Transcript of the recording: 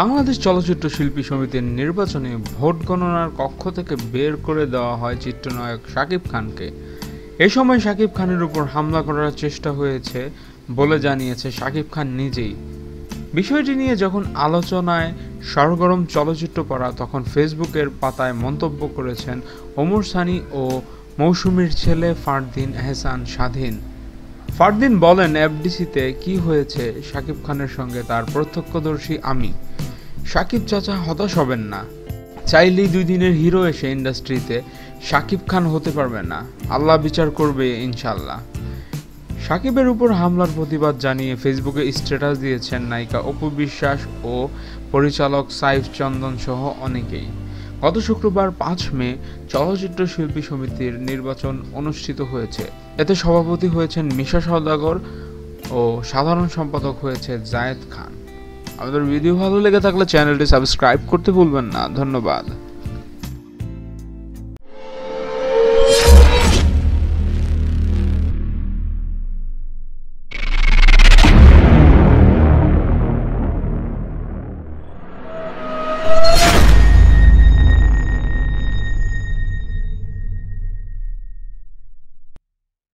বাংলাদেশ চলচ্চিত্র শিল্পী সমিতির নির্বাচনে ভোট গণনার কক্ষ থেকে বের করে দেওয়া হয় চিত্রনায়ক শাকিব খানকে। এ সময় শাকিব খানের উপর হামলা করার চেষ্টা হয়েছে বলে জানিয়েছে শাকিব খান নিজেই। বিষয়টি নিয়ে যখন আলোচনায় সরগরম চলচ্চিত্র পড়া তখন ফেসবুকের পাতায় মন্তব্য করেছেন ওমর সানি ও মৌসুমীর ছেলে ফারদিন এহসান স্বাধীন। ফারদিন বলেন, এফডিসিতে কি হয়েছে শাকিব খানের সঙ্গে তার প্রত্যক্ষদর্শী আমি। শাকিব চাচা হতাশ হবেন না। চাইলেই দুই দিনের হিরো এসে ইন্ডাস্ট্রিতে শাকিব খান হতে পারবে না। আল্লাহ বিচার করবে ইনশাল্লাহ সাকিবের উপর হামলার প্রতিবাদ জানিয়ে ফেসবুকে স্ট্যাটাস দিয়েছেন নায়িকা অপু বিশ্বাস ও পরিচালক সাইফ চন্দন সহ অনেকেই। গত শুক্রবার পাঁচ মে চলচ্চিত্র শিল্পী সমিতির নির্বাচন অনুষ্ঠিত হয়েছে। এতে সভাপতি হয়েছেন মিশা সওদাগর ও সাধারণ সম্পাদক হয়েছে জায়েদ খান। আমাদের ভিডিও ভালো লেগে থাকলে চ্যানেলটি সাবস্ক্রাইব করতে ভুলবেন না। ধন্যবাদ।